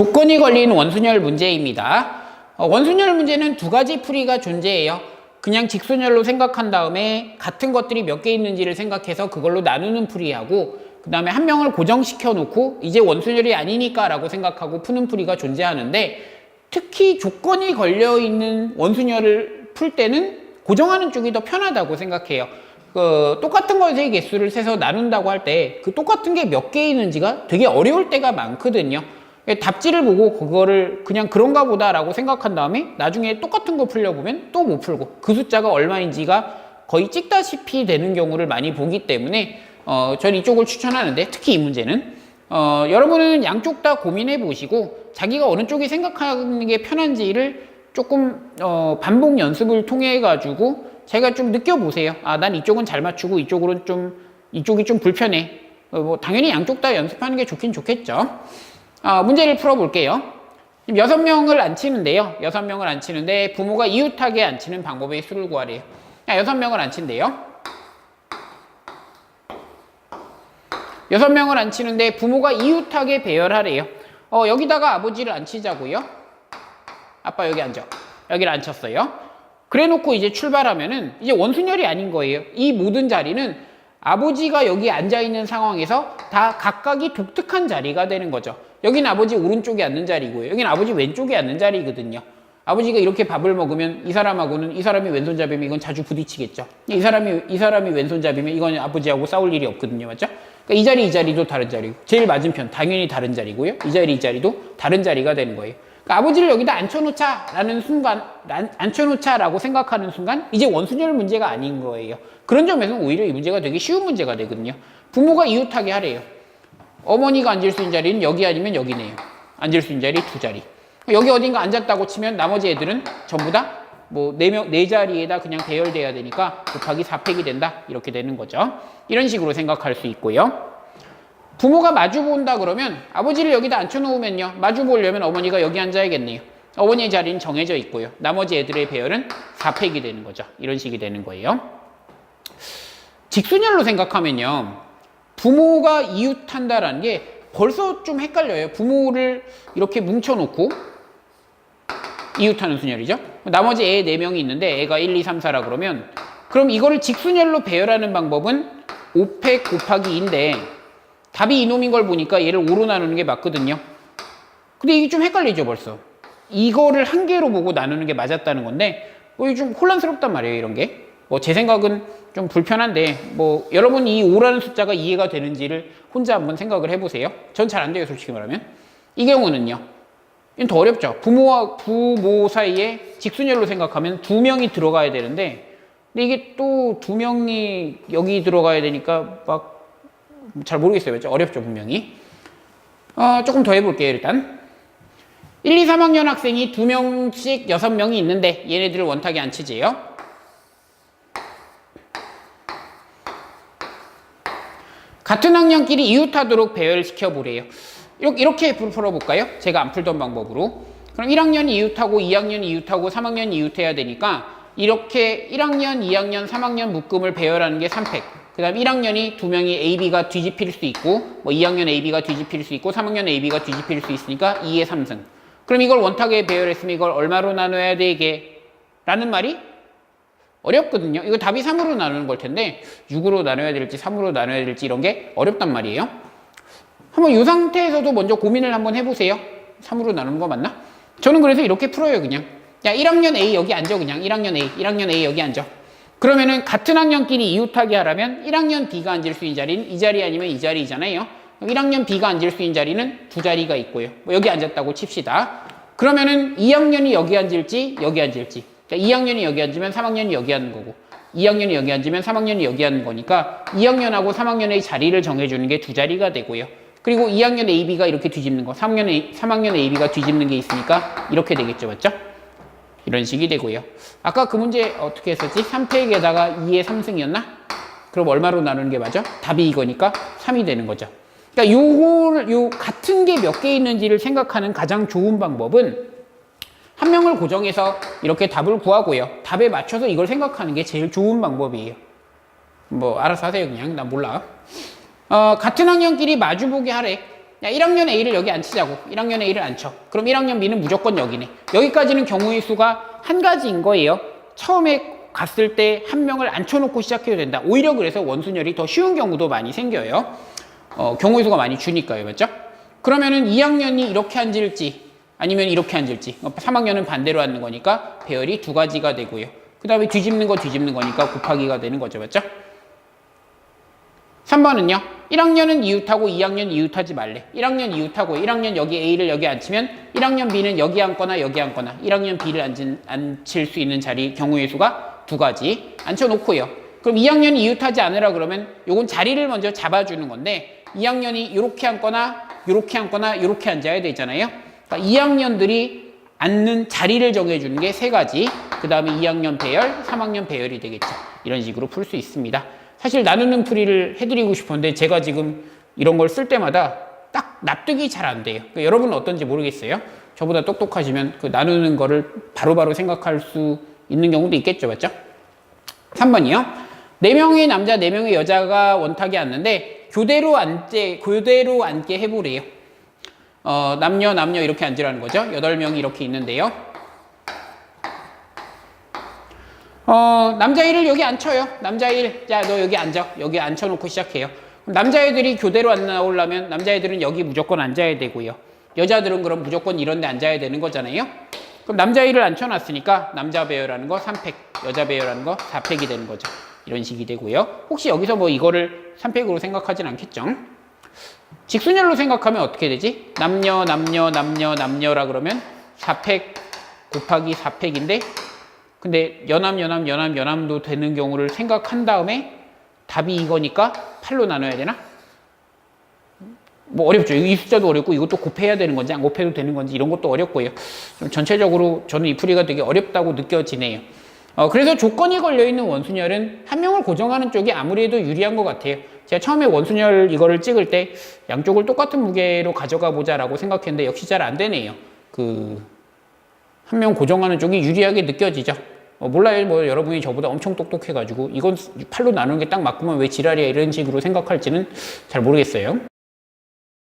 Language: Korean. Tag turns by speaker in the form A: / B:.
A: 조건이 걸린 원순열 문제입니다. 어, 원순열 문제는 두 가지 풀이가 존재해요. 그냥 직순열로 생각한 다음에 같은 것들이 몇 개 있는지를 생각해서 그걸로 나누는 풀이하고 그 다음에 한 명을 고정시켜 놓고 이제 원순열이 아니니까 라고 생각하고 푸는 풀이가 존재하는데 특히 조건이 걸려 있는 원순열을 풀 때는 고정하는 쪽이 더 편하다고 생각해요. 그 똑같은 것의 개수를 세서 나눈다고 할 때 그 똑같은 게 몇 개 있는지가 되게 어려울 때가 많거든요. 답지를 보고 그거를 그냥 그런가 보다라고 생각한 다음에 나중에 똑같은 거 풀려보면 또 못 풀고 그 숫자가 얼마인지가 거의 찍다시피 되는 경우를 많이 보기 때문에 어, 전 이쪽을 추천하는데 특히 이 문제는 어, 여러분은 양쪽 다 고민해 보시고 자기가 어느 쪽이 생각하는 게 편한지를 조금 어, 반복 연습을 통해 가지고 제가 좀 느껴보세요. 아, 난 이쪽은 잘 맞추고 이쪽으로는 좀 이쪽이 좀 불편해. 어, 뭐 당연히 양쪽 다 연습하는 게 좋긴 좋겠죠. 아, 문제를 풀어볼게요. 여섯 명을 안 치는데요. 여섯 명을 안 치는데 부모가 이웃하게 안 치는 방법의 수를 구하래요. 아, 여섯 명을 안 친대요. 여섯 명을 안 치는데 부모가 이웃하게 배열하래요. 어, 여기다가 아버지를 안 치자고요. 아빠 여기 앉아. 여기를 안 쳤어요. 그래 놓고 이제 출발하면은 이제 원순열이 아닌 거예요. 이 모든 자리는 아버지가 여기 앉아 있는 상황에서 다 각각이 독특한 자리가 되는 거죠. 여기는 아버지 오른쪽에 앉는 자리고요. 여기는 아버지 왼쪽에 앉는 자리거든요. 아버지가 이렇게 밥을 먹으면 이 사람하고는 이 사람이 왼손잡이면 이건 자주 부딪히겠죠. 이 사람이 이 사람이 왼손잡이면 이건 아버지하고 싸울 일이 없거든요. 맞죠? 그러니까 이 자리 이 자리도 다른 자리고 제일 맞은편 당연히 다른 자리고요. 이 자리 이 자리도 다른 자리가 되는 거예요. 그러니까 아버지를 여기다 앉혀놓자라는 순간 안- 앉혀놓자라고 생각하는 순간 이제 원순열 문제가 아닌 거예요. 그런 점에서는 오히려 이 문제가 되게 쉬운 문제가 되거든요. 부모가 이웃하게 하래요. 어머니가 앉을 수 있는 자리는 여기 아니면 여기네요. 앉을 수 있는 자리 두 자리. 여기 어딘가 앉았다고 치면 나머지 애들은 전부 다 뭐네명네 자리에다 그냥 대열돼야 되니까 곱하기 4팩이 된다 이렇게 되는 거죠. 이런 식으로 생각할 수 있고요. 부모가 마주 본다 그러면 아버지를 여기다 앉혀놓으면요 마주 보려면 어머니가 여기 앉아야겠네요. 어머니의 자리는 정해져 있고요. 나머지 애들의 배열은 4팩이 되는 거죠. 이런 식이 되는 거예요. 직순열로 생각하면요. 부모가 이웃한다라는 게 벌써 좀 헷갈려요. 부모를 이렇게 뭉쳐놓고 이웃하는 순열이죠. 나머지 애 4명이 있는데 애가 1, 2, 3, 4라 그러면 그럼 이거를 직순열로 배열하는 방법은 5팩 곱하기 2인데 답이 이놈인 걸 보니까 얘를 5로 나누는 게 맞거든요. 근데 이게 좀 헷갈리죠 벌써. 이거를 한 개로 보고 나누는 게 맞았다는 건데 뭐 이게 좀 혼란스럽단 말이에요 이런 게. 뭐 제 생각은 좀 불편한데 뭐 여러분 이 5라는 숫자가 이해가 되는지를 혼자 한번 생각을 해보세요. 전 잘 안 돼요 솔직히 말하면. 이 경우는요. 이건 더 어렵죠. 부모와 부모 사이에 직순열로 생각하면 두 명이 들어가야 되는데 근데 이게 또 두 명이 여기 들어가야 되니까 막 잘 모르겠어요. 어렵죠 분명히. 어, 조금 더 해볼게요 일단. 1, 2, 3학년 학생이 두 명씩 여섯 명이 있는데 얘네들을 원탁에 안 치지요. 같은 학년끼리 이웃하도록 배열시켜 보래요. 이렇게, 풀어볼까요? 제가 안 풀던 방법으로. 그럼 1학년이 이웃하고 2학년이 이웃하고 3학년이 이웃해야 되니까 이렇게 1학년, 2학년, 3학년 묶음을 배열하는 게 3팩. 그 다음 1학년이 두 명이 AB가 뒤집힐 수 있고 뭐 2학년 AB가 뒤집힐 수 있고 3학년 AB가 뒤집힐 수 있으니까 2의 3승. 그럼 이걸 원탁에 배열했으면 이걸 얼마로 나눠야 되게? 라는 말이 어렵거든요. 이거 답이 3으로 나누는 걸 텐데 6으로 나눠야 될지 3으로 나눠야 될지 이런 게 어렵단 말이에요. 한번 이 상태에서도 먼저 고민을 한번 해보세요. 3으로 나누는 거 맞나? 저는 그래서 이렇게 풀어요 그냥. 야 1학년 A 여기 앉아 그냥 1학년 A 1학년 A 여기 앉아. 그러면은 같은 학년끼리 이웃하게 하라면 1학년 B가 앉을 수 있는 자리는 이 자리 아니면 이 자리잖아요. 1학년 B가 앉을 수 있는 자리는 두 자리가 있고요. 뭐 여기 앉았다고 칩시다. 그러면은 2학년이 여기 앉을지 여기 앉을지. 그러니까 2학년이 여기 앉으면 3학년이 여기 앉는 거고 2학년이 여기 앉으면 3학년이 여기 앉는 거니까 2학년하고 3학년의 자리를 정해주는 게 두 자리가 되고요. 그리고 2학년 AB가 이렇게 뒤집는 거, 3학년, A, 3학년 AB가 뒤집는 게 있으니까 이렇게 되겠죠. 맞죠? 이런 식이 되고요. 아까 그 문제 어떻게 했었지? 3팩에다가 2의 3승이었나? 그럼 얼마로 나누는 게 맞아? 답이 이거니까 3이 되는 거죠. 그러니까 요걸, 요 같은 게 몇 개 있는지를 생각하는 가장 좋은 방법은 한 명을 고정해서 이렇게 답을 구하고요. 답에 맞춰서 이걸 생각하는 게 제일 좋은 방법이에요. 뭐, 알아서 하세요. 그냥. 난 몰라. 어, 같은 학년끼리 마주보게 하래. 야, 1학년 A를 여기 앉히자고. 1학년 A를 앉혀. 그럼 1학년 B는 무조건 여기네. 여기까지는 경우의 수가 한 가지인 거예요. 처음에 갔을 때 한 명을 앉혀놓고 시작해도 된다. 오히려 그래서 원순열이 더 쉬운 경우도 많이 생겨요. 어, 경우의 수가 많이 주니까요. 맞죠? 그러면은 2학년이 이렇게 앉을지 아니면 이렇게 앉을지 3학년은 반대로 앉는 거니까 배열이 두 가지가 되고요. 그 다음에 뒤집는 거 뒤집는 거니까 곱하기가 되는 거죠. 맞죠? 3번은요. 1학년은 이웃하고 2학년 이웃하지 말래. 1학년 이웃하고 1학년 여기 A를 여기 앉히면 1학년 B는 여기 앉거나 여기 앉거나 1학년 B를 앉은, 앉힐 수 있는 자리 경우의 수가 두 가지 앉혀놓고요. 그럼 2학년이 이웃하지 않으라 그러면 요건 자리를 먼저 잡아주는 건데 2학년이 이렇게 앉거나 이렇게 앉거나 이렇게 앉아야 되잖아요. 그러니까 2학년들이 앉는 자리를 정해주는 게 세 가지. 그 다음에 2학년 배열, 3학년 배열이 되겠죠. 이런 식으로 풀 수 있습니다. 사실 나누는 풀이를 해드리고 싶은데 제가 지금 이런 걸 쓸 때마다 딱 납득이 잘 안 돼요. 그러니까 여러분은 어떤지 모르겠어요. 저보다 똑똑하시면 그 나누는 거를 바로바로 생각할 수 있는 경우도 있겠죠. 맞죠? 3번이요. 4명의 남자, 4명의 여자가 원탁에 앉는데 교대로 앉게, 교대로 앉게 해보래요. 어, 남녀, 남녀 이렇게 앉으라는 거죠. 8명이 이렇게 있는데요. 어, 남자애를 여기 앉혀요. 남자애, 야, 너 여기 앉아. 여기 앉혀놓고 시작해요. 남자애들이 교대로 안 나오려면 남자애들은 여기 무조건 앉아야 되고요. 여자들은 그럼 무조건 이런 데 앉아야 되는 거잖아요. 그럼 남자애를 앉혀놨으니까 남자 배열하는 거 3팩, 여자 배열하는 거 4팩이 되는 거죠. 이런 식이 되고요. 혹시 여기서 뭐 이거를 3팩으로 생각하진 않겠죠? 직순열로 생각하면 어떻게 되지? 남녀, 남녀, 남녀, 남녀라 그러면 4팩 곱하기 4팩인데 근데 연암, 연암, 연암, 연암도 되는 경우를 생각한 다음에 답이 이거니까 8로 나눠야 되나? 뭐 어렵죠. 이 숫자도 어렵고 이것도 곱해야 되는 건지 안 곱해도 되는 건지 이런 것도 어렵고요. 좀 전체적으로 저는 이 풀이가 되게 어렵다고 느껴지네요. 어, 그래서 조건이 걸려있는 원순열은 한 명을 고정하는 쪽이 아무래도 유리한 것 같아요. 제가 처음에 원순열 이거를 찍을 때 양쪽을 똑같은 무게로 가져가 보자라고 생각했는데 역시 잘 안 되네요. 그, 한 명 고정하는 쪽이 유리하게 느껴지죠. 어, 몰라요. 뭐 여러분이 저보다 엄청 똑똑해가지고 이건 팔로 나누는 게 딱 맞구만 왜 지랄이야 이런 식으로 생각할지는 잘 모르겠어요.